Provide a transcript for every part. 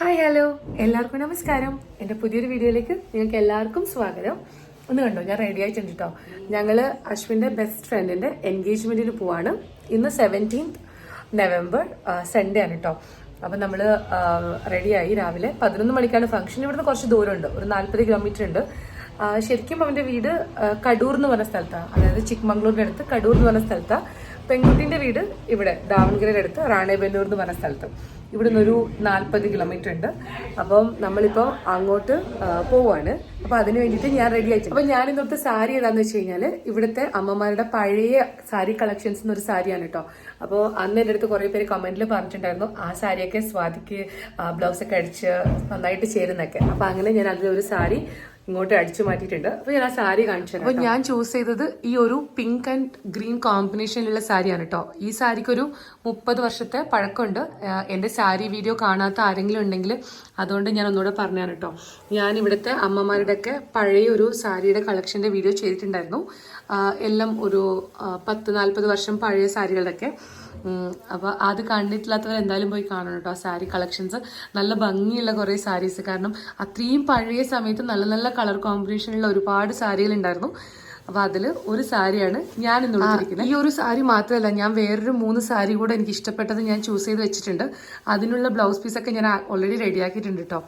Hi hello എല്ലാവർക്കും നമസ്കാരം. എന്റെ പുതിയൊരു വീഡിയോയിലേക്ക് നിങ്ങൾക്ക് എല്ലാവർക്കും സ്വാഗതം. ഒന്ന് കണ്ടോ? ഞാൻ റെഡി ആയിട്ടുണ്ട് കേട്ടോ ഞങ്ങൾ അശ്വിന്റെ ബെസ്റ്റ് ഫ്രണ്ടിന്റെ എൻഗേജ്മെന്റിന് പോവാണ്. ഇന്ന് സെവന്റീൻത് നവംബർ സൺഡേ ആണ് കേട്ടോ അപ്പം നമ്മൾ റെഡിയായി രാവിലെ പതിനൊന്ന് മണിക്കാണ് ഫംഗ്ഷൻ ഇവിടുന്ന് കുറച്ച് ദൂരമുണ്ട്. ഒരു നാൽപ്പത് കിലോമീറ്റർ ഉണ്ട്. ശരിക്കും അവന്റെ വീട് കടൂർ എന്ന് പറഞ്ഞ സ്ഥലത്താണ് അതായത് ചിക്ക്മംഗ്ലൂരിന്റെ അടുത്ത് കടൂർ എന്ന് പറഞ്ഞ സ്ഥലത്താണ് പെൺകുട്ടീന്റെ വീട് ഇവിടെ ദാവൺഗിരിയുടെ അടുത്ത് റാണേബല്ലൂർ എന്ന് പറഞ്ഞ സ്ഥലത്ത്. ഇവിടുന്ന് ഒരു നാൽപ്പത് കിലോമീറ്റർ ഉണ്ട് അപ്പം നമ്മളിപ്പോൾ അങ്ങോട്ട് പോവാണ്. അപ്പൊ അതിന് വേണ്ടിയിട്ട് ഞാൻ റെഡി ആയിട്ട് അപ്പൊ ഞാൻ ഇന്നത്തെ സാരി ഏതാന്ന് വെച്ച് കഴിഞ്ഞാൽ ഇവിടുത്തെ അമ്മമാരുടെ പഴയ സാരി കളക്ഷൻസ് എന്നൊരു സാരിയാണ് കേട്ടോ അപ്പോൾ അന്ന് എന്റെ അടുത്ത് കുറേ പേര് കമന്റിൽ പറഞ്ഞിട്ടുണ്ടായിരുന്നു ആ സാരിയൊക്കെ സ്വാതിക്ക് ബ്ലൗസ് ഒക്കെ അടിച്ച് നന്നായിട്ട് ചേരുന്നൊക്കെ. അപ്പൊ അങ്ങനെ ഞാൻ അതിലൊരു സാരി ഇങ്ങോട്ട് അടിച്ചു മാറ്റിയിട്ടുണ്ട്. അപ്പൊ ഞാൻ ആ സാരി കാണിച്ചു അപ്പൊ ഞാൻ ചൂസ് ചെയ്തത് ഈ ഒരു പിങ്ക് ആൻഡ് ഗ്രീൻ കോമ്പിനേഷനിലുള്ള സാരിയാണ് കേട്ടോ ഈ സാരിക്ക് ഒരു മുപ്പത് വർഷത്തെ പഴക്കമുണ്ട്. എന്റെ സാരി വീഡിയോ കാണാത്ത ആരെങ്കിലും ഉണ്ടെങ്കിൽ അതുകൊണ്ട് ഞാൻ ഒന്നുകൂടെ പറഞ്ഞാണ് കേട്ടോ ഞാൻ ഇവിടുത്തെ അമ്മമാരുടെ ഒക്കെ പഴയ ഒരു സാരിയുടെ കളക്ഷന്റെ വീഡിയോ ചെയ്തിട്ടുണ്ടായിരുന്നു. എല്ലാം ഒരു പത്ത് നാൽപ്പത് വർഷം പഴയ സാരികളുടെയൊക്കെ. ഉം, അപ്പൊ അത് കണ്ടിട്ടില്ലാത്തവർ എന്തായാലും പോയി കാണണം കേട്ടോ സാരി കളക്ഷൻസ്. നല്ല ഭംഗിയുള്ള കുറെ സാരീസ്. കാരണം അത്രയും പഴയ സമയത്ത് നല്ല നല്ല കളർ കോമ്പിനേഷനുള്ള ഒരുപാട് സാരികൾ ഉണ്ടായിരുന്നു. അപ്പൊ അതിൽ ഒരു സാരിയാണ് ഞാൻ ഇന്ന് ഈ ഒരു സാരി മാത്രമല്ല ഞാൻ വേറൊരു മൂന്ന് സാരി കൂടെ എനിക്ക് ഇഷ്ടപ്പെട്ടത് ഞാൻ ചൂസ് ചെയ്ത് വെച്ചിട്ടുണ്ട്. അതിനുള്ള ബ്ലൗസ് പീസൊക്കെ ഞാൻ ഓൾറെഡി റെഡിയാക്കിയിട്ടുണ്ട് കേട്ടോ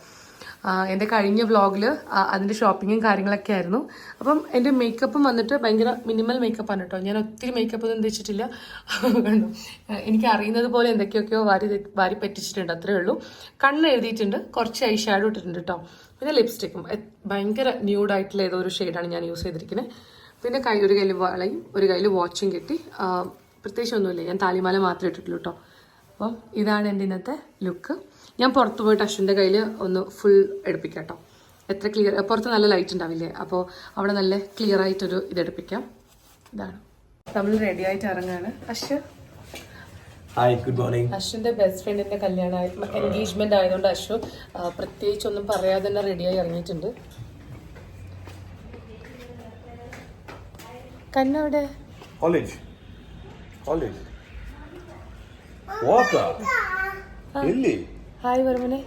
എന്റെ കഴിഞ്ഞ വ്ളോഗിൽ അതിന്റെ ഷോപ്പിങ്ങും കാര്യങ്ങളൊക്കെ ആയിരുന്നു. അപ്പം എന്റെ മേക്കപ്പും വന്നിട്ട് ഭയങ്കര മിനിമൽ മേക്കപ്പാണ് കേട്ടോ. ഞാൻ ഒത്തിരി മേക്കപ്പ് ഒന്നും തേച്ചിട്ടില്ല കണ്ടു? എനിക്ക് അറിയുന്നത് പോലെ എന്തൊക്കെയൊക്കെയോ വാരി വാരി പറ്റിച്ചിട്ടുണ്ട് അത്രേ ഉള്ളൂ. കണ്ണ് എഴുതിയിട്ടുണ്ട് കുറച്ച് ഐ ഷാഡോ ഇട്ടിട്ടുണ്ട് കേട്ടോ. പിന്നെ ലിപ്സ്റ്റിക്കും. ഭയങ്കര ന്യൂഡായിട്ടുള്ള ഏതോ ഒരു ഷെയ്ഡാണ് ഞാൻ യൂസ് ചെയ്തിരിക്കുന്നത് പിന്നെ കൈ ഒരു കയ്യിൽ വളയും ഒരു കയ്യിൽ വാച്ചും കെട്ടി. പ്രത്യേകിച്ച് ഒന്നുമില്ല. ഞാൻ താലിമാല മാത്രമേ ഇട്ടിട്ടുള്ളൂ കേട്ടോ. അപ്പം ഇതാണ് എന്റെ ഇന്നത്തെ ലുക്ക്. ഞാൻ പുറത്ത് പോയിട്ട് അശ്വിന്റെ കയ്യിൽ ഒന്ന് ഫുൾ എടുപ്പിക്കാം കേട്ടോ എത്ര ക്ലിയർ പുറത്ത് നല്ല ലൈറ്റ് ഉണ്ടാവില്ലേ? അപ്പോൾ അവിടെ നല്ല ക്ലിയർ ആയിട്ടൊരു ഇതെടുപ്പിക്കാം ഇതാണ്. നമ്മൾ റെഡി ആയിട്ട് ഇറങ്ങാണ്. അശ്വ ഹായ് ഗുഡ് മോർണിംഗ് അശ്വിന്റെ ബെസ്റ്റ് ഫ്രണ്ടിന്റെ കല്യാണം എൻഗേജ്മെന്റ് ആയതുകൊണ്ട് അശ്വ പ്രത്യേകിച്ച് ഒന്നും പറയാതെ തന്നെ റെഡിയായി ഇറങ്ങിയിട്ടുണ്ട്. കണ്ണവിടെ കോളേജ് കോളേജ് വാക്കാ എല്ലേ ഹായ് വർമ്മനെ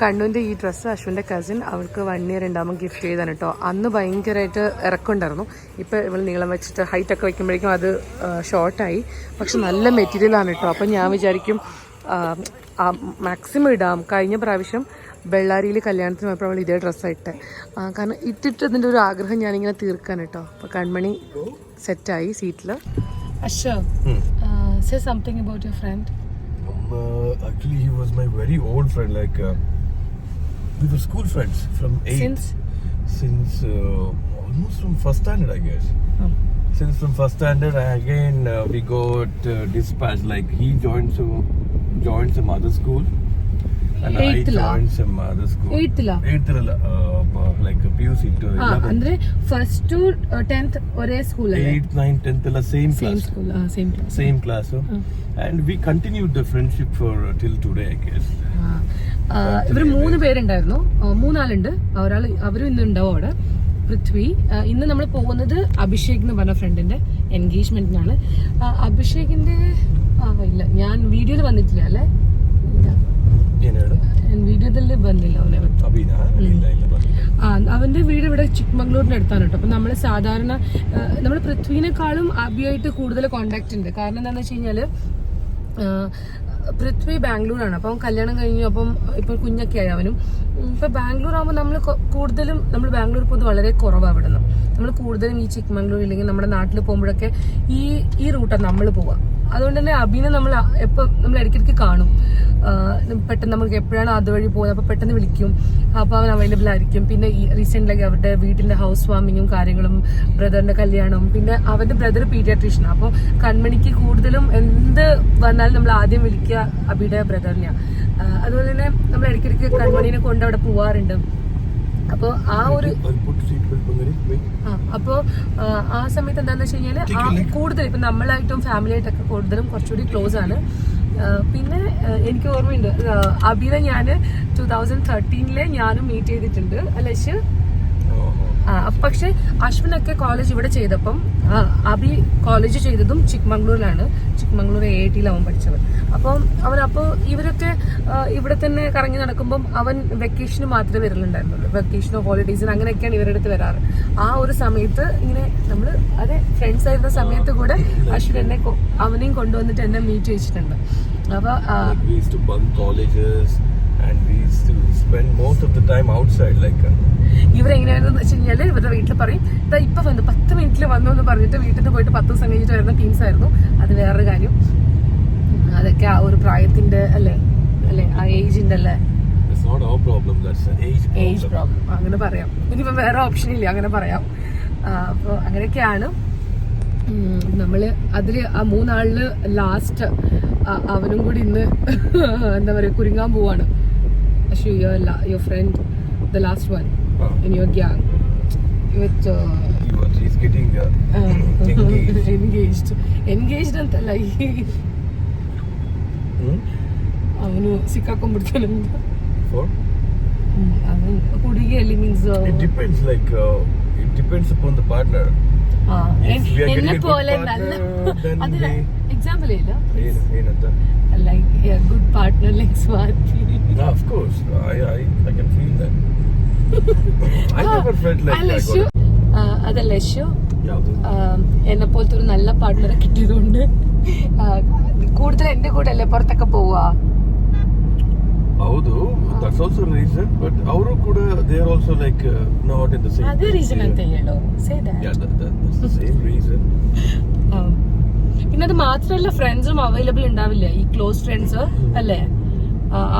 കണ്ണൂന്റെ ഈ ഡ്രസ്സ് അശ്വിന്റെ കസിൻ അവൾക്ക് വൺ ഇയർ ഉണ്ടാകുമ്പോൾ ഗിഫ്റ്റ് ചെയ്താണ് കേട്ടോ അന്ന് ഭയങ്കരമായിട്ട് ഇറക്കുണ്ടായിരുന്നു. ഇപ്പൊ ഇവൾ നീളം വെച്ചിട്ട് ഹൈറ്റ് ഒക്കെ വെക്കുമ്പോഴേക്കും അത് ഷോർട്ടായി പക്ഷെ നല്ല മെറ്റീരിയൽ ആണ് കേട്ടോ അപ്പൊ ഞാൻ വിചാരിക്കും മാക്സിമം ഇടാം. കഴിഞ്ഞ പ്രാവശ്യം ബെള്ളാരിയിൽ കല്യാണത്തിന് പോയപ്പോൾ അവൾ ഇതേ ഡ്രസ്സാണ് ഇട്ടേ. കാരണം ഇട്ടിട്ട് അതിന്റെ ഒരു ആഗ്രഹം ഞാനിങ്ങനെ തീർക്കാൻ കേട്ടോ അപ്പോൾ കൺമണി സെറ്റായി സീറ്റിൽ Asho say something about your friend uh, actually, he was my very old friend. Like uh, we were school friends from eight Since? since uh, almost from first standard, I guess. Since from first standard, I, again uh, we got uh, dispatched. Like he joined some joined some other school, and Eighth I la? joined some other school. Eighth la? Eighth la, uh, uh, like PUC to ಆ, 11th. ಅಂದ್ರೆ first to tenth ಒರೇ school ಅಲ್ಲೇ Eighth, ninth, tenth, la same same class. School same class same class huh? and we continued the friendship for uh, till today i guess ഇവർ മൂന്ന് പേരുണ്ടായിരുന്നു ആ, മൂന്നാളുണ്ട് ഒരാൾ അവരും ഇന്ന് ഉണ്ടാവും അവിടെ പൃഥ്വി ആ, ഇന്ന് നമ്മൾ പോകുന്നത് അഭിഷേക് എന്ന് പറഞ്ഞ ഫ്രണ്ടിന്റെ എൻഗേജ്മെന്റിനാണ് ആ, അഭിഷേകിന്റെ ആ ഇല്ല ഞാൻ വീഡിയോയിൽ വന്നിട്ടില്ല അല്ലേ ഇല്ല ಏನು ಹೇಳು വീഡിയോയിൽ ಬಂದಿಲ್ಲ ആ അവന്റെ വീട് ഇവിടെ ചിക്മംഗ്ലൂരിന്റെ അടുത്താണ് കേട്ടോ. അപ്പൊ നമ്മൾ സാധാരണ നമ്മൾ പൃഥ്വിനേക്കാളും അബിയായിട്ട് കൂടുതൽ കോണ്ടാക്ട് ഉണ്ട്. കാരണം എന്താണെന്ന് വെച്ച് കഴിഞ്ഞാൽ പൃഥ്വി ബാംഗ്ലൂരാണ്. അപ്പം കല്യാണം കഴിഞ്ഞു അപ്പം ഇപ്പൊ കുഞ്ഞൊക്കെ ആയി അവനും. ഇപ്പൊ ബാംഗ്ലൂർ ആകുമ്പോൾ നമ്മൾ കൂടുതലും നമ്മൾ ബാംഗ്ലൂർ പോകുന്നത് വളരെ കുറവാണ് ഇവിടുന്ന്. നമ്മൾ കൂടുതലും ഈ ചിക്മംഗ്ലൂർ ഇല്ലെങ്കിൽ നമ്മുടെ നാട്ടിൽ പോകുമ്പോഴൊക്കെ ഈ ഈ റൂട്ടാണ് നമ്മൾ പോവുക അതുകൊണ്ട് തന്നെ അഭിനെ നമ്മൾ എപ്പോൾ നമ്മൾ ഇടയ്ക്കിടയ്ക്ക് കാണും. പെട്ടെന്ന് നമുക്ക് എപ്പോഴാണ് അതുവഴി പോയത് അപ്പോൾ പെട്ടെന്ന് വിളിക്കും. അപ്പോൾ അവൻ അവൈലബിൾ ആയിരിക്കും. പിന്നെ ഈ റീസെന്റ്ലി അവരുടെ വീട്ടിന്റെ ഹൗസ് വാമിങ്ങും കാര്യങ്ങളും ബ്രദറിന്റെ കല്യാണവും പിന്നെ അവന്റെ ബ്രദർ പീഡിയാട്രീഷ്യനാണ് അപ്പോൾ കൺമണിക്ക് കൂടുതലും എന്ത് വന്നാലും നമ്മൾ ആദ്യം വിളിക്കുക അബിയുടെ ബ്രദറിനെയാണ് അതുപോലെ തന്നെ നമ്മൾ ഇടയ്ക്കിടയ്ക്ക് കൺമണീനെ കൊണ്ട് അവിടെ പോവാറുണ്ട്. അപ്പോൾ ആ ഒരു അപ്പോ ആ സമയത്ത് എന്താണെന്ന് വെച്ച് കഴിഞ്ഞാൽ കൂടുതൽ ഇപ്പൊ നമ്മളായിട്ടും ഫാമിലിയായിട്ടൊക്കെ കൂടുതലും കുറച്ചുകൂടി ക്ലോസ് ആണ്. പിന്നെ എനിക്ക് ഓർമ്മയുണ്ട് അബിനെ ഞാൻ ടൂ തൗസൻഡ് തേർട്ടീനിലെ ഞാനും മീറ്റ് ചെയ്തിട്ടുണ്ട്. അല്ലെ പക്ഷെ അശ്വിനൊക്കെ കോളേജ് ഇവിടെ ചെയ്തപ്പം അബി കോളേജ് ചെയ്തതും ചിക്മംഗ്ലൂരിലാണ് ചിക്മംഗ്ലൂർ എ ടിയിൽ അവൻ പഠിച്ചത് അപ്പം അവൻ അപ്പോൾ ഇവരൊക്കെ ഇവിടെ തന്നെ കറങ്ങി നടക്കുമ്പം അവൻ വെക്കേഷന് മാത്രമേ വരലുണ്ടായിരുന്നുള്ളൂ. വെക്കേഷനോ ഹോളിഡേയ്സിന് അങ്ങനെയൊക്കെയാണ് ഇവരുടെ അടുത്ത് വരാറ്. ആ ഒരു സമയത്ത് ഇങ്ങനെ നമ്മൾ അതെ ഫ്രണ്ട്സ് ആയിരുന്ന സമയത്ത് കൂടെ അശ്വിൻ എന്നെ അവനെയും കൊണ്ടുവന്നിട്ട് എന്നെ മീറ്റ് ചെയ്യിച്ചിട്ടുണ്ട്. അപ്പൊ ആ, most of the time outside like and we used to spend most of the time outside. Like ഇവരെങ്ങനെയാണെന്ന് വെച്ച് കഴിഞ്ഞാൽ ഇവരുടെ വീട്ടിൽ പറയും "ദാ ഇപ്പൊ വന്നു പത്ത് മിനിറ്റിൽ വന്നു എന്ന് പറഞ്ഞിട്ട് വീട്ടിൽ നിന്ന് പോയിട്ട് പത്ത് ദിവസം കഴിഞ്ഞിട്ട് വരുന്ന ടീംസ് ആയിരുന്നു. അത് വേറൊരു കാര്യം. അതൊക്കെ ആ ഒരു പ്രായത്തിന്റെ അല്ലേ? അല്ലേ? ആ ഏജിന്റെ അല്ലേ? It's not our problem. That's an age age problem അങ്ങനെ പറയാം. ഇനിയിപ്പോ വേറെ ഓപ്ഷൻ ഇല്ല അങ്ങനെ പറയാം. അപ്പോൾ അങ്ങനെയൊക്കെയാണ്. നമ്മൾ അതിൽ ആ മൂന്നാളിൽ ലാസ്റ്റ് അവനും കൂടി ഇന്ന് എന്താ പറയാ കുരുങ്ങാൻ പോവാണ്. actually your your friend, the last one oh. in your gang, with. Uh, he's getting uh, engaged. engaged. Engaged and ಈ ಅವನು ಸಿಕ್ಕಾಕೊಂಡ್ಬಿಡ್ತಾನಂತ ಫೋರ್ ಅವನು ಹುಡುಗಿಯಲ್ಲಿ means it depends like it depends the the partner ಎನ್ನ ಪೋಲೆ ಅಲ್ಲ are getting എന്നെ a good പോലെ partner, നല്ല then അത് we- എക്സാമ്പിൾ ഇല്ല ಏನ್- ಏನಂತ? Like good partner like Swathi Ah, of course, I I I can feel that. I never felt like അല്ല I യശു got അതല്ല യശു ಯಾವ್ದು? എന്നെ പോലത്തെ ഒരു നല്ല പാർട്ട്ണറെ കിട്ടിയതുകൊണ്ട് ആ, കൂടുതൽ എന്റെ കൂടെ അല്ലേ പുറത്തൊക്കെ പോവാ ಹೌದು ದಟ್ಸ್ ಆಲ್ಸೋ ರೀಸನ್ ಬಟ್ ಅವರು ಕೂಡ they are also like not in the same ಅದೇ ರೀಸನ್ ಅಂತ ಹೇಳು say Yeah, that, that, that's the same reason. പിന്നെ അത് മാത്രമല്ല ഫ്രണ്ട്സും അവൈലബിൾ ഉണ്ടാവില്ല? ഈ ക്ലോസ് ഫ്രണ്ട്സ് അല്ലേ?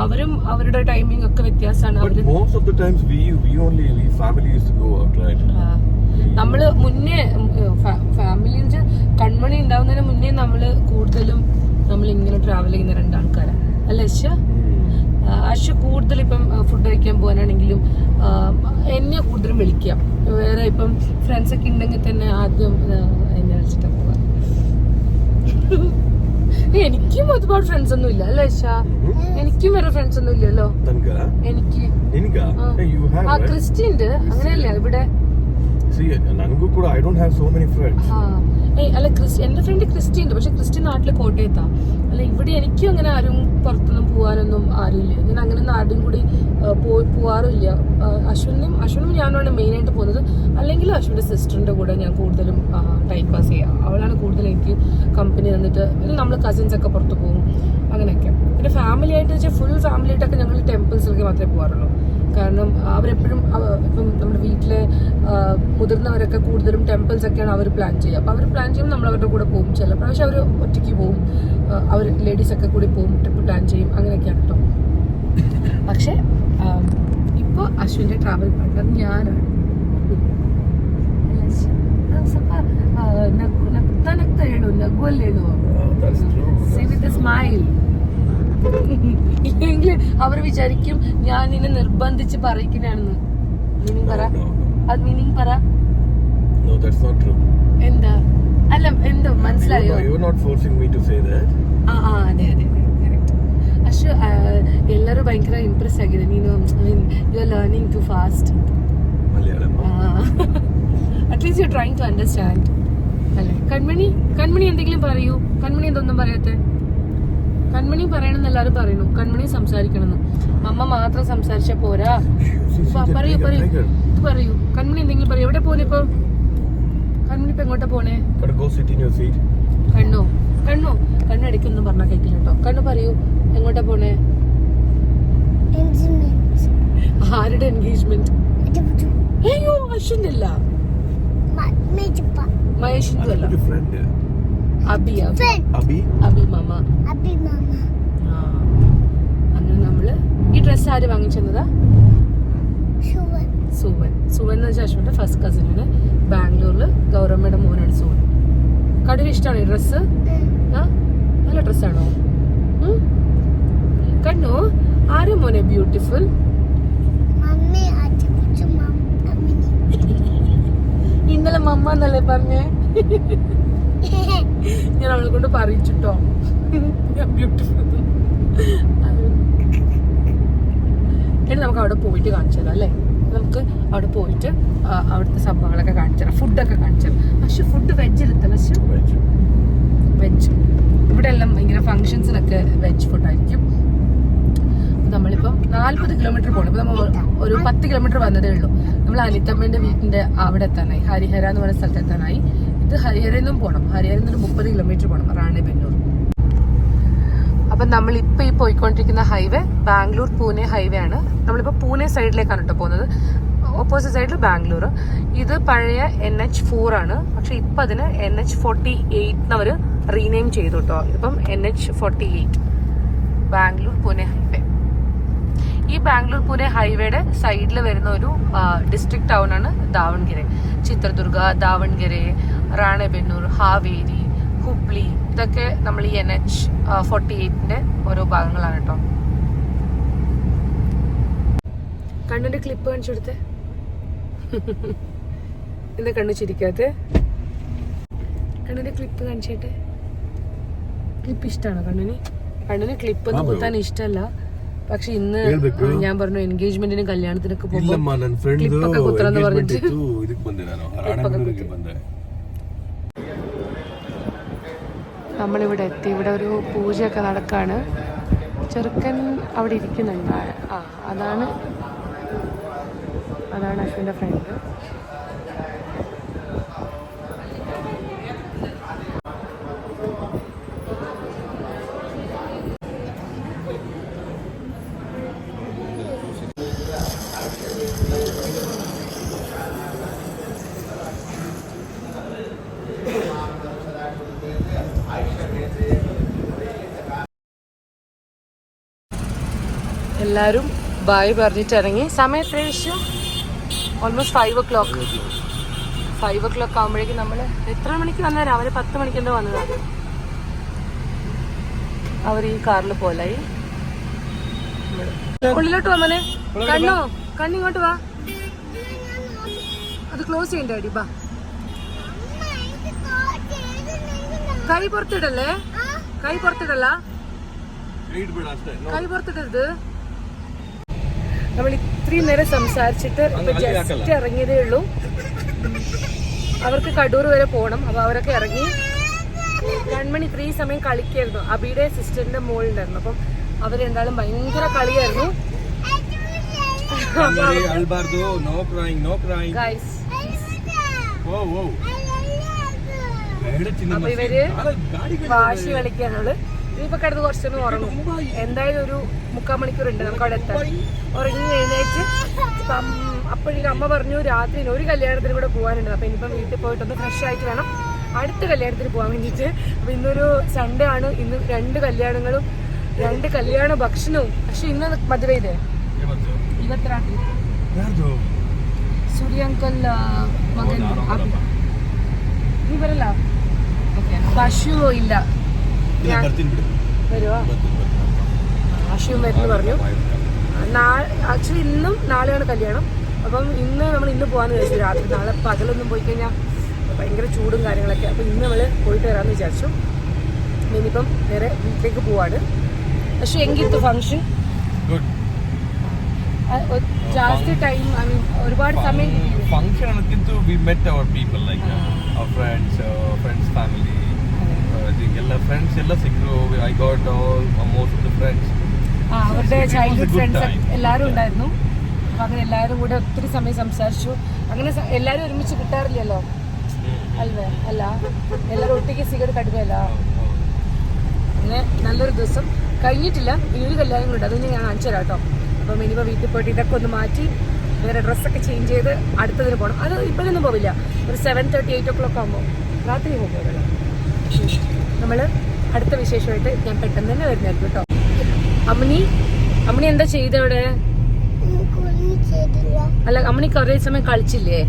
അവരും അവരുടെ ടൈമിംഗ് ഒക്കെ വ്യത്യാസമാണ്. നമ്മൾ മുന്നേ ഫാമിലി കൺമണി ഉണ്ടാവുന്നതിന് മുന്നേ നമ്മൾ കൂടുതലും നമ്മൾ ഇങ്ങനെ ട്രാവൽ ചെയ്യുന്ന രണ്ടാൾക്കാരാണ് അല്ലേ അശ്വ? അശ്വ കൂടുതൽ ഇപ്പം ഫുഡ് കഴിക്കാൻ പോകാനാണെങ്കിലും എന്നെ കൂടുതലും വിളിക്കാം വേറെ ഇപ്പം ഫ്രണ്ട്സ് ഒക്കെ ഉണ്ടെങ്കിൽ തന്നെ ആദ്യം എന്നെ വിളിച്ചിട്ട് പോവാ എനിക്കും ഒരുപാട് ഫ്രണ്ട്സ് ഒന്നും ഇല്ല അല്ലേ എനിക്കും വേറെ ഫ്രണ്ട്സ് ഒന്നും ഇല്ലല്ലോ. എനിക്ക്. ആ. ക്രിസ്റ്റി ഉണ്ട്. ഇവിടെ സി ഞങ്ങൾക്ക് കൂടെ I don't have so many friends അല്ല എന്റെ ഫ്രണ്ട് ക്രിസ്റ്റി ഉണ്ട് പക്ഷെ ക്രിസ്റ്റി നാട്ടിൽ കോട്ടയത്താ. അല്ല ഇവിടെ എനിക്കും അങ്ങനെ ആരും പുറത്തൊന്നും പോകാനൊന്നും ആരുമില്ല. ഞാൻ അങ്ങനെ ആരും കൂടി പോയി പോകാറില്ല അശ്വിനും അശ്വിനും ഞാനാണ് മെയിനായിട്ട് പോകുന്നത്. അല്ലെങ്കിൽ അശ്വിന്റെ സിസ്റ്ററിന്റെ കൂടെ ഞാൻ കൂടുതലും ടൈം പാസ് ചെയ്യാം. അവളാണ് കൂടുതൽ എനിക്ക് കമ്പനി തന്നിട്ട് പിന്നെ നമ്മൾ കസിൻസൊക്കെ പുറത്ത് പോകും. അങ്ങനെയൊക്കെ. പിന്നെ ഫാമിലി ആയിട്ട് വെച്ചാൽ ഫുൾ ഫാമിലി ആയിട്ടൊക്കെ ഞങ്ങൾ ടെമ്പിൾസിലേക്ക് മാത്രമേ പോകാറുള്ളൂ കാരണം അവരെപ്പോഴും അവ- ഇപ്പം നമ്മുടെ വീട്ടിലെ ആ, മുതിർന്നവരൊക്കെ കൂടുതലും ടെമ്പിൾസ് ഒക്കെയാണ് അവർ പ്ലാൻ ചെയ്യുക അപ്പോൾ അവർ പ്ലാൻ ചെയ്യുമ്പോൾ നമ്മൾ അവരുടെ കൂടെ പോകും ചില പ്രാവശ്യം അവർ ഒറ്റയ്ക്ക് പോകും അവർ ലേഡീസ് ഒക്കെ കൂടി പോകും ട്രിപ്പ് പ്ലാൻ ചെയ്യും അങ്ങനെയൊക്കെയാണ് കേട്ടോ പക്ഷേ ഇപ്പോൾ അശ്വിൻ്റെ ട്രാവൽ പാർട്ട്ണർ ഞാനാണ് ಆ, ಸ್ವಲ್ಪ ಆ, ನಗು ನಗ್ತಾ ನಗ್ತಾ ಹೇಳು ನಗುವಲ್ಲಿ ಹೇಳು Ah, that's true. ഇല്ലെങ്കിൽ അവർ വിചാരിക്കും ഞാൻ നിന്നെ നിർബന്ധിച്ച് പറയിക്കുന്നതാണെന്ന് മീനിങ് പറ No, no, no. അത് മീനിങ് പറ No, that's not true. എന്താ അല്ല എന്തോ മനസ്സിലായോ You, you're not forcing me to say that. ആ ആ അതെ അതെ കറക്റ്റ് ಅಷ್ಟು ಎಲ್ಲರೂ ಭಯಂಕರ ಇಂಪ್ರೆಸ್ ಆಗಿದೆ ನೀನು you are learning too fast Malayalam. At least you trying to understand അല്ലേ കൺമണി കൺമണി എന്തെങ്കിലും പറയൂ കൺമണി എന്തൊന്നും പറയാത്തെ കൺമണി പറയണമെന്ന് എല്ലാവരും പറയുന്നു. കൺമണി സംസാരിക്കണമെന്ന്. അമ്മ മാത്രം സംസാരിച്ച പോരാ. പറയൂ പറയൂ. പറയൂ. കൺമണി എന്തെങ്കിലും പറയൂ. എവിടെ പോണേ ഇപ്പൊ? കൺമണി ഇപ്പൊ എങ്ങോട്ടാ പോണേ? Gotta go sit in your seat. കണ്ണു. കണ്ണു. കണ്ണു ഇടയ്ക്കൊന്നും പറഞ്ഞാൽ കേൾക്കില്ല കേട്ടോ. കണ്ണു പറയൂ. എങ്ങോട്ടാ പോണേ? ആരുടെ എൻഗേജ്മെന്റ് അയ്യോ അശ്വിന്റെ അല്ല മഹേഷിന്റെ അല്ല Friend. അബി. അബി? മാമ. അബി മാമ. അന്ന് അങ്ങനെ നമ്മൾ ഈ ഡ്രസ് ആര് വാങ്ങിച്ചെന്നതാ? സുവൻ. സുവൻ. എന്ന് വെച്ചാൽ അശ്വന്റെ ഫസ്റ്റ് കസിനാണ് ബാംഗ്ലൂരിൽ ഗൗരമ്മയുടെ മോനാണ് സുവൻ. കടുവ ഇഷ്ടമാണോ ഈ ഡ്രസ്സ് ആ? നല്ല ഡ്രസ്സാണോ കണ്ണു ആരും മോനെ ബ്യൂട്ടിഫുൾ ഇന്നലെ മമ്മ എന്നല്ലേ പറഞ്ഞേ? ഞാൻ അവളെ കൊണ്ട് പറയിച്ചിട്ടോ. ഞാൻ ബ്യൂട്ടിഫുൾ നമുക്ക് അവിടെ പോയിട്ട് കാണിച്ചു തരാം അല്ലേ? നമുക്ക് അവിടെ പോയിട്ട് അവിടുത്തെ സംഭവങ്ങളൊക്കെ കാണിച്ചു തരാം. ഫുഡൊക്കെ കാണിച്ചു തരാം. പക്ഷെ ഫുഡ് വെജ് എടുത്തല്ല വെജ് വെജ് ഇവിടെ എല്ലാം ഭയങ്കര ഫങ്ഷൻസിനൊക്കെ വെജ് ഫുഡായിരിക്കും നമ്മളിപ്പോൾ നാൽപ്പത് കിലോമീറ്റർ പോകണം ഇപ്പൊ നമ്മൾ ഒരു പത്ത് കിലോമീറ്റർ വന്നതേ ഉള്ളൂ. നമ്മൾ അനിത്തമ്മേന്റെ വീട്ടിന്റെ അവിടെ എത്താനായി. ഹരിഹര എന്ന് പറയുന്ന സ്ഥലത്ത് എത്താനായി. ഇത് ഹരിഹരയിൽ നിന്നും പോകണം ഹരിഹരയിൽ നിന്ന് മുപ്പത് കിലോമീറ്റർ പോകണം റാണിബെന്നൂർ അപ്പം നമ്മൾ ഇപ്പൊ ഈ പോയിക്കൊണ്ടിരിക്കുന്ന ഹൈവേ ബാംഗ്ലൂർ പൂനെ ഹൈവേ ആണ്. നമ്മളിപ്പോ പൂനെ സൈഡിലേക്കാണ് കേട്ടോ പോകുന്നത്. ഓപ്പോസിറ്റ് സൈഡിൽ ബാംഗ്ലൂർ. ഇത് പഴയ എൻ എച്ച് ഫോർ ആണ്. പക്ഷെ ഇപ്പൊ അതിന് എൻ എച്ച് ഫോർട്ടി എയ്റ്റ് അവർ റീനെയിം ചെയ്തു കേട്ടോ. ഇതിപ്പം N H forty eight Bangalore Pune highway. ഈ ബാംഗ്ലൂർ പൂനെ ഹൈവേയുടെ സൈഡിൽ വരുന്ന ഒരു ഡിസ്ട്രിക്ട് ടൗൺ ആണ് ദാവൺഗിരെ. ചിത്രദുർഗ ദാവൺഗിരെ റാണബെന്നൂർ ഹാവേരി ഹുബ്ലി ഇതൊക്കെ നമ്മൾ ഈ എൻ എച്ച് ഫോർട്ടി എയ്റ്റിന്റെ ഓരോ ഭാഗങ്ങളാണ് കേട്ടോ. കണ്ണിന്റെ ക്ലിപ്പ് കാണിച്ചു കൊടുത്തേ. എന്താ കണ്ണു ചിരിക്കാത്ത? കണ്ണിന്റെ ക്ലിപ്പ് കാണിച്ചേട്ടെ ക്ലിപ്പ് ഇഷ്ടമാണ് കണ്ണിന്? കണ്ണിന് ക്ലിപ്പ് ഒന്നും കുത്താൻ ഇഷ്ടമല്ല പക്ഷെ ഇന്ന് ഞാൻ പറഞ്ഞു എൻഗേജ്മെന്റിനും കല്യാണത്തിനൊക്കെ പോകുമ്പോൾ ക്ലിപ്പൊക്കെ കുത്തണം എന്ന് പറഞ്ഞിട്ട് ക്ലിപ്പൊക്കെ കുത്തി. നമ്മളിവിടെ എത്തി. ഇവിടെ ഒരു പൂജയൊക്കെ നടക്കാണ്. ചെറുക്കൻ അവിടെ ഇരിക്കുന്നുണ്ട്. ആ അതാണ് അതാണ് അശ്വിന്റെ ഫ്രണ്ട് എല്ലാവരും ബായ് പറഞ്ഞിട്ട് ഇറങ്ങി സമയം എത്ര almost five o'clock five o'clock ആകുമ്പോഴേക്കും നമ്മൾ എത്ര മണിക്ക് വന്നാൽ രാവിലെ പത്ത് മണിക്ക് എന്തോ വന്നതാണ് അവർ ഈ കാറിൽ പോലായി. ഉള്ളിലോട്ട് വാ കണ്ണോ? കണ്ണിങ്ങോട്ട് വാ. അത് ക്ലോസ് ചെയ്യണ്ടേ അടി ബാ. കൈ പുറത്തിടല്ലേ? കൈ പുറത്തിടല്ല കൈ പുറത്തിടരുത്. നമ്മൾ ഇത്രയും നേരം സംസാരിച്ചിട്ട് ജസ്റ്റ് ഇറങ്ങിയതേ ഉള്ളൂ. അവർക്ക് കടൂർ വരെ പോകണം അപ്പൊ അവരൊക്കെ ഇറങ്ങി രൺമണി ഇത്രയും സമയം കളിക്കായിരുന്നു. അബിയുടെ സിസ്റ്ററിന്റെ മോളുണ്ടായിരുന്നു. അപ്പം അവരെന്തായാലും ഭയങ്കര കളിയായിരുന്നു. അപ്പൊ ഇവർ വാശി കളിക്കാനുള്ളത്. ഇനിയിപ്പോ കിടന്ന് കുറച്ചൊന്ന് ഉറങ്ങും. എന്തായാലും ഒരു മുക്കാൽ മണിക്കൂർ ഉണ്ട് നമുക്ക് അവിടെ എത്താൻ. ഉറങ്ങി എഴുന്നേറ്റ് അപ്പോഴേക്കും അമ്മ പറഞ്ഞു രാത്രി ഒരു കല്യാണത്തിന് കൂടെ പോകാനുണ്ട് അപ്പോൾ ഇനിയിപ്പം വീട്ടിൽ പോയിട്ട് ഒന്ന് ഫ്രഷ് ആയിട്ട് വേണം അടുത്ത കല്യാണത്തിന് പോകാൻ വേണ്ടിട്ട് അപ്പോൾ ഇന്നൊരു സൺഡേ ആണ്. ഇന്ന് രണ്ട് കല്യാണങ്ങളും രണ്ട് കല്യാണ ഭക്ഷണവും. പക്ഷെ ഇന്ന് മധുരയിലേ ഇരുപത്തിരണ്ട്. സൂര്യാങ്കൽ മകൻ നീ വരല്ല ഭക്ഷണവും ഇല്ല? പറഞ്ഞു. ആക്ച്വലി ഇന്നും നാളെയാണ് കല്യാണം. അപ്പം ഇന്ന് നമ്മൾ ഇന്ന് പോകാന്ന് വിചാരിച്ചു. രാത്രി നാളെ പകലൊന്നും പോയി കഴിഞ്ഞാൽ ഭയങ്കര ചൂടും കാര്യങ്ങളൊക്കെ. അപ്പം ഇന്ന് നമ്മൾ പോയിട്ട് വരാമെന്ന് വിചാരിച്ചു. ഇനിയിപ്പം നേരെ വീട്ടിലേക്ക് പോവാണ്. പക്ഷെ എങ്കിലത്തെ ഫംഗ്ഷൻ ജാസ്തി ടൈം ഐ മീൻ ഒരുപാട് സമയം ഫംഗ്ഷൻ ആണ് we met our people like our friends friends family ಎಲ್ಲ ಫ್ರೆಂಡ್ಸ್ ಎಲ್ಲ ಸಿಕ್ಕರು I got all most of the friends ആ, അവരുടെ It was a childhood good friends time. എല്ലാവരും ഉണ്ടായിരുന്നു അപ്പൊ അങ്ങനെ എല്ലാവരും കൂടെ ഒത്തിരി സമയം സംസാരിച്ചു അങ്ങനെ സ- എല്ലാവരും ഒരുമിച്ച് കിട്ടാറില്ലല്ലോ അൽവേ അല്ല എല്ലാവരും ഒറ്റയ്ക്ക് സിഗരറ്റ് കടുവയല്ല അങ്ങനെ നല്ലൊരു ദിവസം കഴിഞ്ഞിട്ടില്ല ഇനി ഒരു കല്യാണങ്ങളുണ്ട് അതൊന്നും ഞാൻ കാണിച്ചു തരാം കേട്ടോ അപ്പം ഇനിയിപ്പോൾ വീട്ടിൽ പോയിട്ട് ഇതൊക്കെ ഒന്ന് മാറ്റി വേറെ ഡ്രസ്സൊക്കെ ചേഞ്ച് ചെയ്ത് അടുത്തതിന് പോകണം അത് ഇപ്പോഴൊന്നും പോവില്ല ഒരു seven thirty eight o'clock ആകുമ്പോൾ രാത്രി പോകുമ്പോൾ നമ്മൾ അടുത്ത വിശേഷമായിട്ട് ഞാൻ പെട്ടെന്ന് തന്നെ വരുന്നത് കേട്ടോ. അമ്മണി അമ്മണി എന്താ ചെയ്ത അവിടെ അല്ല അമ്മണി കുറേ സമയം കളിച്ചില്ലേ?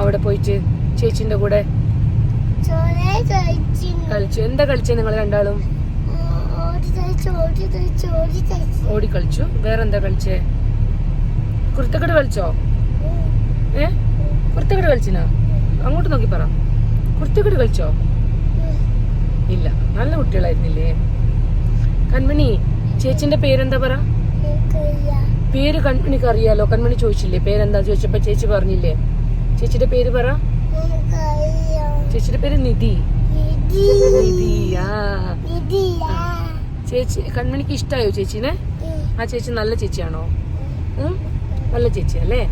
അവിടെ പോയിട്ട് ചേച്ചിന്റെ കൂടെ കളിച്ചു. എന്താ കളിച്ചേ നിങ്ങൾ രണ്ടാളും? ഓടി കളിച്ചു. വേറെന്താ കളിച്ചേ? കുരുത്തക്കട കളിച്ചോ? ഏ? കുരുത്തക്കട കളിച്ചിനാ? അങ്ങോട്ട് നോക്കി പറ. കുരുത്തക്കട കളിച്ചോ? ഇല്ല. നല്ല കുട്ടികളായിരുന്നില്ലേ? കൺമണി ചേച്ചിന്റെ പേരെന്താ പറ? പേര് കൺമണിക്ക് അറിയാലോ? കൺമണി ചോദിച്ചില്ലേ? പേരെന്താ ചോദിച്ചപ്പോ ചേച്ചി പറഞ്ഞില്ലേ? ചേച്ചിയുടെ പേര് പറ. ചേച്ചിയുടെ പേര് നിധി. നിധി. ആ. ചേച്ചി കൺമണിക്ക് ഇഷ്ടായോ ചേച്ചീനെ? ആ ചേച്ചി നല്ല ചേച്ചിയാണോ? നല്ല ചേച്ചി അല്ലേ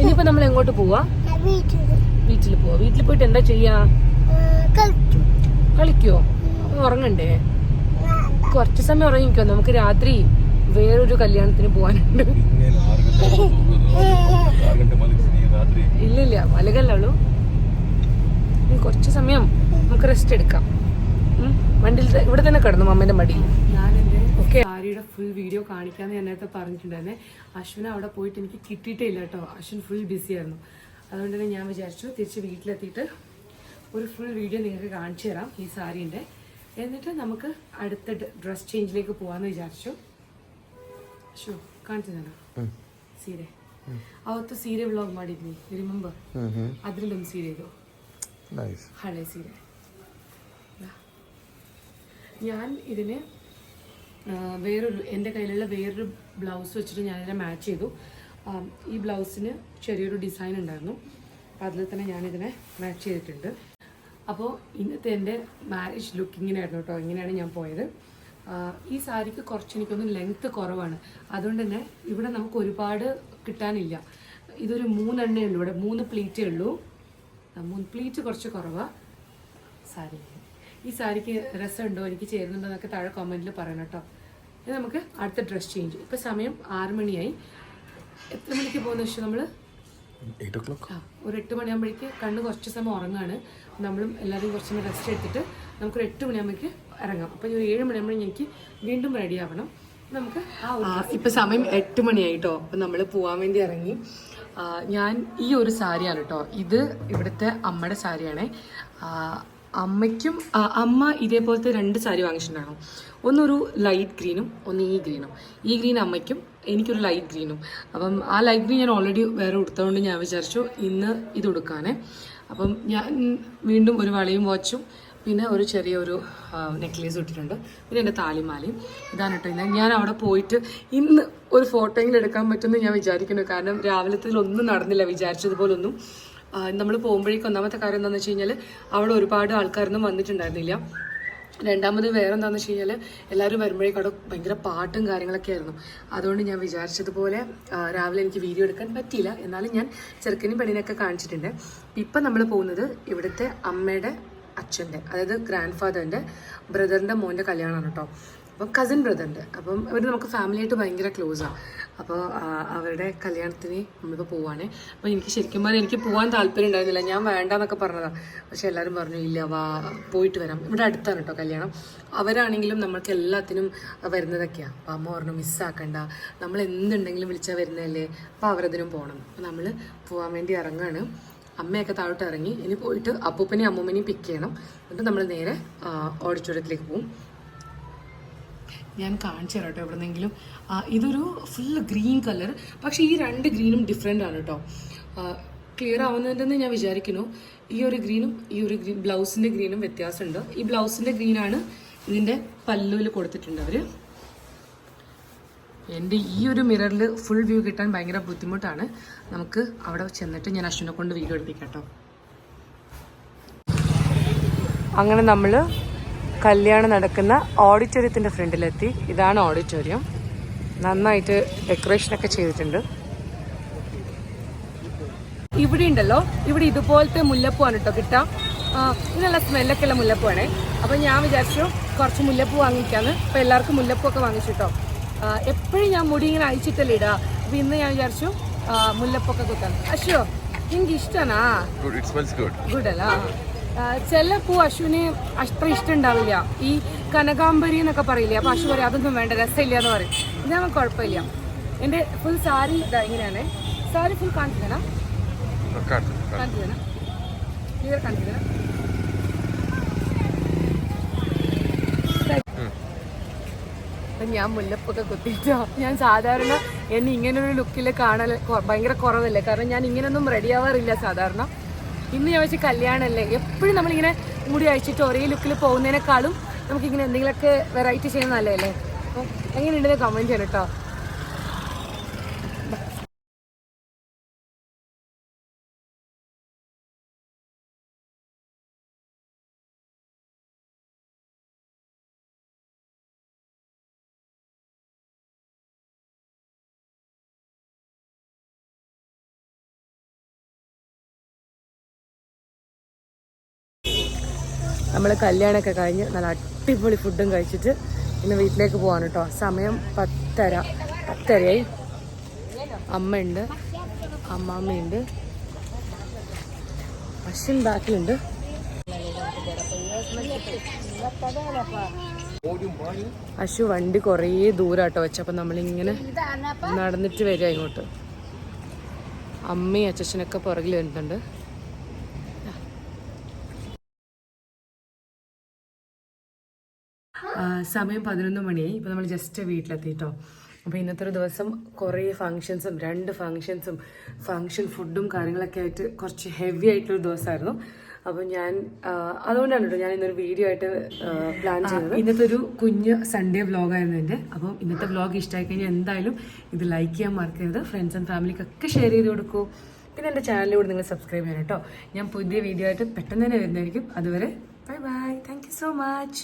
ഇനിയിപ്പോ നമ്മൾ എങ്ങോട്ട് പോവാ? വീട്ടിൽ പോവാ. വീട്ടിൽ പോയിട്ട് എന്താ ചെയ്യാ? കളിക്കോ. ഉറങ്ങണ്ടേ? കുറച്ച് സമയം ഉറങ്ങിക്കോ. നമുക്ക് രാത്രി വേറൊരു കല്യാണത്തിന് പോവാനുണ്ട്. ഇല്ലില്ല മലകല്ലുള്ളൂ കുറച്ച് സമയം നമുക്ക് റെസ്റ്റ് എടുക്കാം. വണ്ടി ഇവിടെ തന്നെ കിടന്നു അമ്മേന്റെ മടിയിൽ. ഓക്കെ സാരിയുടെ ഫുൾ വീഡിയോ കാണിക്കാന്ന് ഞാൻ നേരത്തെ പറഞ്ഞിട്ടുണ്ടായിരുന്നേ. അശ്വിനെ അവിടെ പോയിട്ട് എനിക്ക് കിട്ടിയിട്ടേ ഇല്ല കേട്ടോ. അശ്വിൻ ഫുൾ ബിസി ആയിരുന്നു. അതുകൊണ്ട് തന്നെ ഞാൻ വിചാരിച്ചു തിരിച്ച് വീട്ടിലെത്തിയിട്ട് ഒരു ഫുൾ വീഡിയോ നിങ്ങൾക്ക് കാണിച്ചു തരാം ഈ സാരീൻ്റെ എന്നിട്ട് നമുക്ക് അടുത്ത ഡ്രസ് ചേഞ്ചിലേക്ക് പോകാമെന്ന് വിചാരിച്ചു ಶೋ ಕಾಣ್ತಿದ್ದಾನ ಸೀರೆ ಅವತ್ತು ಸೀರೆ ವ್ಲಾಗ್ ಮಾಡಿದ್ವಿ ರಿಮೆಂಬರ್ ಅದ್ರಲ್ಲೊಂದು ಸೀರೆ ಇದು ನೈಸ್ ಹಳೆ ಸೀರೆ ദാ. ഞാൻ ഇതിന് ആ, വേറൊരു എൻ്റെ കയ്യിലുള്ള വേറൊരു ബ്ലൗസ് വെച്ചിട്ട് ഞാനിതിനെ മാച്ച് ചെയ്തു ആ, ഈ ബ്ലൗസിന് ചെറിയൊരു ഡിസൈൻ ഉണ്ടായിരുന്നു അപ്പോൾ അതിൽ തന്നെ ഞാനിതിനെ മാച്ച് ചെയ്തിട്ടുണ്ട് അപ്പോൾ ഇന്നത്തെ എന്റെ മാരേജ് ലുക്കിങ്ങിനായിരുന്നു കേട്ടോ. ഇങ്ങനെയാണ് ഞാൻ പോയത്. ഈ സാരിക്ക് കുറച്ച് എനിക്കൊന്ന് ലെങ്ത്ത് കുറവാണ്. അതുകൊണ്ട് തന്നെ ഇവിടെ നമുക്ക് ഒരുപാട് കിട്ടാനില്ല. ഇതൊരു മൂന്നെണ്ണേ ഉള്ളൂ ഇവിടെ. മൂന്ന് പ്ലീറ്റേ ഉള്ളൂ. മൂന്ന് പ്ലീറ്റ് കുറച്ച് കുറവാണ് സാരി. ഈ സാരിക്ക് രസമുണ്ടോ? എനിക്ക് ചേരുന്നുണ്ടോ എന്നൊക്കെ താഴെ കമന്റിൽ പറയണം കേട്ടോ. ഇത് നമുക്ക് അടുത്ത ഡ്രസ്സ് ചേഞ്ച് ഇപ്പോൾ സമയം ആറ് മണിയായി. എത്ര മണിക്ക് പോകുന്ന വെച്ചാൽ നമ്മൾ ഒരു എട്ട് മണിയാകുമ്പോഴേക്ക് കണ്ണ് കുറച്ച് സമയം ഉറങ്ങാണ്. നമ്മളും എല്ലാവരും കുറച്ച് സമയം റെസ്റ്റ് എടുത്തിട്ട് നമുക്കൊരു എട്ട് മണിയാകുമ്പോഴേക്ക് ഇറങ്ങാം. അപ്പം ഒരു ഏഴ് മണിയാകുമ്പോഴേക്ക് എനിക്ക് വീണ്ടും റെഡി ആവണം. നമുക്ക് ആ ഇപ്പം സമയം എട്ട് മണിയായിട്ടോ. അപ്പം നമ്മൾ പോകാൻ വേണ്ടി ഇറങ്ങി. ഞാൻ ഈ ഒരു സാരിയാണ് കേട്ടോ ഇത് ഇവിടുത്തെ അമ്മയുടെ സാരിയാണ്. അമ്മയ്ക്കും അമ്മ ഇതേപോലത്തെ രണ്ട് സാരി വാങ്ങിച്ചിട്ടുണ്ടായിരുന്നു. ഒന്നൊരു ലൈറ്റ് ഗ്രീനും ഒന്ന് ഈ ഗ്രീനും ഈ ഗ്രീൻ അമ്മയ്ക്കും എനിക്കൊരു ലൈറ്റ് ഗ്രീനും അപ്പം ആ ലൈറ്റ് ഗ്രീൻ ഞാൻ ഓൾറെഡി വേറെ ഉടുത്തതുകൊണ്ട് ഞാൻ വിചാരിച്ചു ഇന്ന് ഇത് ഉടുക്കാനേ. അപ്പം ഞാൻ വീണ്ടും ഒരു വളയും വാച്ചും പിന്നെ ഒരു ചെറിയൊരു നെക്ലേസ് ഇട്ടിട്ടുണ്ട്. പിന്നെ എന്റെ താലിമാലയും. ഇതാണ് കേട്ടോ ഇന്ന്. ഞാൻ അവിടെ പോയിട്ട് ഇന്ന് ഒരു ഫോട്ടോയെങ്കിലും എടുക്കാൻ പറ്റുമെന്ന് ഞാൻ വിചാരിക്കുന്നു. കാരണം രാവിലത്തിൽ ഒന്നും നടന്നില്ല വിചാരിച്ചതുപോലൊന്നും. നമ്മൾ പോകുമ്പോഴേക്കും ഒന്നാമത്തെ കാര്യം എന്താണെന്ന് വെച്ച് കഴിഞ്ഞാൽ അവിടെ ഒരുപാട് ആൾക്കാരൊന്നും വന്നിട്ടുണ്ടായിരുന്നില്ല. രണ്ടാമത് വേറെ എന്താണെന്ന് വെച്ച് കഴിഞ്ഞാൽ എല്ലാവരും വരുമ്പോഴേക്കും അവിടെ ഭയങ്കര പാട്ടും കാര്യങ്ങളൊക്കെ ആയിരുന്നു. അതുകൊണ്ട് ഞാൻ വിചാരിച്ചതുപോലെ രാവിലെ എനിക്ക് വീഡിയോ എടുക്കാൻ പറ്റിയില്ല. എന്നാലും ഞാൻ ചെറുക്കനും പെണ്ണിനൊക്കെ കാണിച്ചിട്ടുണ്ട്. ഇപ്പം നമ്മൾ പോകുന്നത് ഇവിടുത്തെ അമ്മയുടെ അച്ഛന്റെ അതായത് ഗ്രാൻഡ് ഫാദറിന്റെ ബ്രദറിന്റെ മോന്റെ കല്യാണമാണ് കേട്ടോ അപ്പം കസിൻ ബ്രദറിന്റെ അപ്പം ഇവർ നമുക്ക് ഫാമിലിയായിട്ട് ഭയങ്കര ക്ലോസാണ് അപ്പോൾ അവരുടെ കല്യാണത്തിന് നമ്മളിപ്പോൾ പോവാണേ. അപ്പോൾ എനിക്ക് ശരിക്കും പറഞ്ഞാൽ എനിക്ക് പോകാൻ താല്പര്യം ഉണ്ടായിരുന്നില്ല. ഞാൻ വേണ്ടാന്നൊക്കെ പറഞ്ഞതാണ് പക്ഷേ എല്ലാവരും പറഞ്ഞു ഇല്ല വാ പോയിട്ട് വരാം. ഇവിടെ അടുത്താണ് കേട്ടോ കല്യാണം. അവരാണെങ്കിലും നമ്മൾക്ക് എല്ലാത്തിനും വരുന്നതൊക്കെയാണ് അപ്പോൾ അമ്മ പറഞ്ഞു മിസ്സാക്കണ്ട നമ്മൾ എന്തുണ്ടെങ്കിലും വിളിച്ചാൽ വരുന്നതല്ലേ. അപ്പോൾ അവരതിനും പോകണം അപ്പോൾ നമ്മൾ പോകാൻ വേണ്ടി ഇറങ്ങാണ്. അമ്മയൊക്കെ താഴോട്ട് ഇറങ്ങി. ഇനി പോയിട്ട് അപ്പൂപ്പനെയും അമ്മൂമ്മനെയും പിക്ക് ചെയ്യണം. എന്നിട്ട് നമ്മൾ നേരെ ഓഡിറ്റോറിയത്തിലേക്ക് പോകും ഞാൻ കാണിച്ചു തരാം കേട്ടോ എവിടെന്നെങ്കിലും. ഇതൊരു ഫുൾ ഗ്രീൻ കളർ പക്ഷെ ഈ രണ്ട് ഗ്രീനും ഡിഫറെന്റ് ആണ് കേട്ടോ. ക്ലിയർ ആവുന്നുണ്ടെന്ന് ഞാൻ വിചാരിക്കുന്നു. ഈ ഒരു ഗ്രീനും ഈ ഒരു ഗ്രീൻ ബ്ലൗസിന്റെ ഗ്രീനും വ്യത്യാസമുണ്ട്. ഈ ബ്ലൗസിന്റെ ഗ്രീനാണ് ഇതിന്റെ പല്ലുവിൽ കൊടുത്തിട്ടുണ്ട് അവർ എന്റെ ഈ ഒരു മിററിൽ ഫുൾ വ്യൂ കിട്ടാൻ ഭയങ്കര ബുദ്ധിമുട്ടാണ്. നമുക്ക് അവിടെ ചെന്നിട്ട് ഞാൻ അശ്വിനെ കൊണ്ട് വീഡിയോ എടുപ്പിക്കാം കേട്ടോ. അങ്ങനെ നമ്മൾ കല്യാണം നടക്കുന്ന ഓഡിറ്റോറിയത്തിന്റെ ഫ്രണ്ടിലെത്തി. ഇതാണ് ഓഡിറ്റോറിയം. നന്നായിട്ട് ഡെക്കറേഷനൊക്കെ ചെയ്തിട്ടുണ്ട്. ഇവിടെ ഉണ്ടല്ലോ. ഇവിടെ ഇതുപോലത്തെ മുല്ലപ്പൂവാണ് കേട്ടോ. കിട്ടാം സ്മെല്ലൊക്കെ മുല്ലപ്പൂ മുല്ലപ്പൂവാണേ. അപ്പം ഞാൻ വിചാരിച്ചു കുറച്ച് മുല്ലപ്പൂ വാങ്ങിക്കാന്ന്. അപ്പം എല്ലാവർക്കും മുല്ലപ്പൂ വാങ്ങിച്ചു കേട്ടോ എപ്പോഴും ഞാൻ മുടി ഇങ്ങനെ അയച്ചിട്ടല്ലേ ഇടാ. അപ്പം ഇന്ന് ഞാൻ വിചാരിച്ചു മുല്ലപ്പൊക്കെ കുത്താൻ അശ്വോ നിങ്ങൾക്ക് ഇഷ്ടമാണ് ഗുഡ് അല്ല? ചില പൂ അശ്വിന് അത്ര ഇഷ്ടം ഉണ്ടാവില്ല ഈ കനകാംബരി എന്നൊക്കെ പറയില്ലേ അപ്പൊ അശ്വ പറയും അതൊന്നും വേണ്ട രസമില്ല എന്ന് പറയും ഇതാകുമ്പോൾ കുഴപ്പമില്ല. എന്റെ ഫുൾ സാരി ഇതാ ഇങ്ങനെയാണ്. സാരി ഫുൾ കാണിച്ചു തരാം കാണിച്ചു തരാം ക്ലിയർ കാണിച്ചു തരാം അപ്പൊ ഞാൻ മുല്ലപ്പൊക്കെ കുത്തിയിട്ടോ. ഞാൻ സാധാരണ എന്നെ ഇങ്ങനൊരു ലുക്കിൽ കാണൽ കൊ- ഭയങ്കര കുറവല്ലേ? കാരണം ഞാൻ ഇങ്ങനൊന്നും റെഡി ആവാറില്ല സാധാരണ. ഇന്ന് ഞാൻ വെച്ച് കല്യാണമല്ലേ എപ്പോഴും നമ്മളിങ്ങനെ മുടി അയച്ചിട്ട് ഒരേ ലുക്കിൽ പോകുന്നതിനേക്കാളും നമുക്കിങ്ങനെ എന്തെങ്കിലുമൊക്കെ വെറൈറ്റി ചെയ്യുന്ന നല്ലതല്ലേ? അപ്പോൾ എങ്ങനെയുണ്ടെന്ന് കമന്റ് ചെയ്യണം കേട്ടോ നമ്മൾ കല്യാണമൊക്കെ കഴിഞ്ഞ് നല്ല അടിപൊളി ഫുഡും കഴിച്ചിട്ട് ഇന്ന് വീട്ടിലേക്ക് പോകാൻ കേട്ടോ. സമയം പത്തര. പത്തരയായി. അമ്മയുണ്ട്. അമ്മാമ്മയുണ്ട്. അശ്വിൻ ബാക്കിലുണ്ട് അശു വണ്ടി കുറേ ദൂരാട്ടോ വെച്ചപ്പോൾ നമ്മളിങ്ങനെ നടന്നിട്ട് വരിക ഇങ്ങോട്ട്. അമ്മയും അച്ഛനൊക്കെ പുറകിൽ വരുന്നുണ്ട്. സമയം പതിനൊന്ന് മണിയായി. ഇപ്പോൾ നമ്മൾ ജസ്റ്റ് വീട്ടിലെത്തി വീട്ടിലെത്തിയിട്ടോ അപ്പോൾ ഇന്നത്തെ ഒരു ദിവസം കുറേ ഫങ്ഷൻസും രണ്ട് ഫങ്ഷൻസും ഫങ്ഷൻ ഫുഡും കാര്യങ്ങളൊക്കെ ആയിട്ട് കുറച്ച് ഹെവി ആയിട്ടുള്ള ദിവസമായിരുന്നു അപ്പോൾ ഞാൻ അതുകൊണ്ടാണ് കേട്ടോ ഞാൻ ഇന്നൊരു വീഡിയോ ആയിട്ട് പ്ലാൻ ചെയ്തത്. ഇന്നത്തെ ഒരു കുഞ്ഞ് സൺഡേ വ്ലോഗായിരുന്നു എന്റെ. അപ്പോൾ ഇന്നത്തെ വ്ലോഗ് ഇഷ്ടമായി കഴിഞ്ഞാൽ എന്തായാലും ഇത് ലൈക്ക് ചെയ്യാൻ മറക്കരുത്. ഫ്രണ്ട്സ് ആൻഡ് ഫാമിലിക്കൊക്കെ ഷെയർ ചെയ്ത് കൊടുക്കൂ. പിന്നെ എന്റെ ചാനലിലൂടെ നിങ്ങൾ സബ്സ്ക്രൈബ് ചെയ്യണം കേട്ടോ ഞാൻ പുതിയ വീഡിയോ ആയിട്ട് പെട്ടെന്ന് തന്നെ വരുന്നതായിരിക്കും. അതുവരെ bye bye thank you so much